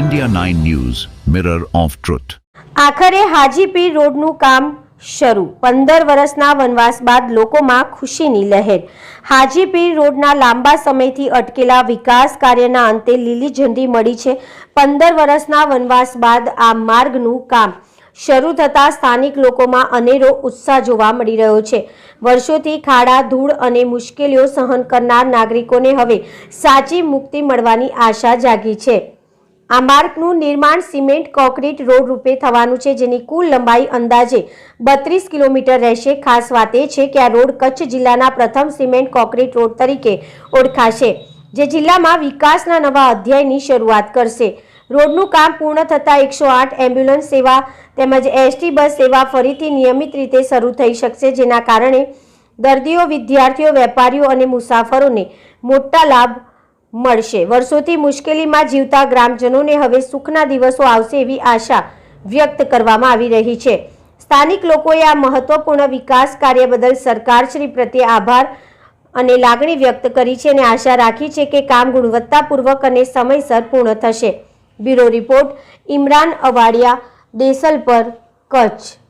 India 9 news mirror of truth આખરે હાજીપીર રોડનું કામ શરૂ. પંદર વર્ષના વનવાસ બાદ લોકોમાં ખુશીની લહેર. હાજીપીર રોડના લાંબા સમયથી અટકેલા વિકાસ કાર્યના અંતે લીલી ઝંડી મળી છે. પંદર વર્ષના વનવાસ બાદ આ માર્ગનું કામ શરૂ થતાં સ્થાનિક લોકોમાં અનેરો ઉત્સાહ જોવા મળી રહ્યો છે. વર્ષોથી ખાડા, ધૂળ અને મુશ્કેલીઓ સહન કરનાર નાગરિકોને હવે સાચી મુક્તિ મળવાની આશા જાગી છે. આ માર્ગનું નિર્માણ સિમેન્ટ કોન્ક્રીટ રોડ રૂપે થવાનું છે, જેની કુલ લંબાઈ અંદાજે બત્રીસ કિલોમીટર રહેશે. ખાસ વાત એ છે કે આ રોડ કચ્છ જિલ્લાના પ્રથમ સિમેન્ટ કોન્ક્રીટ રોડ તરીકે ઓળખાશે, જે જિલ્લામાં વિકાસના નવા અધ્યાયની શરૂઆત કરશે. રોડનું કામ પૂર્ણ થતાં એકસો આઠ એમ્બ્યુલન્સ સેવા તેમજ એસટી બસ સેવા ફરીથી નિયમિત રીતે શરૂ થઈ શકશે, જેના કારણે દર્દીઓ, વિદ્યાર્થીઓ, વેપારીઓ અને મુસાફરોને મોટા લાભ મળશે. વર્ષોથી મુશ્કેલીમાં જીવતા ગ્રામજનોને હવે સુખના દિવસો આવશે એવી આશા વ્યક્ત કરવામાં આવી રહી છે. સ્થાનિક લોકોએ આ મહત્વપૂર્ણ વિકાસ કાર્ય બદલ સરકારશ્રી પ્રત્યે આભાર અને લાગણી વ્યક્ત કરી છે અને આશા રાખી છે કે કામ ગુણવત્તાપૂર્વક અને સમયસર પૂર્ણ થશે. Bureau report, Imran Awadiya Desalpar Kutch.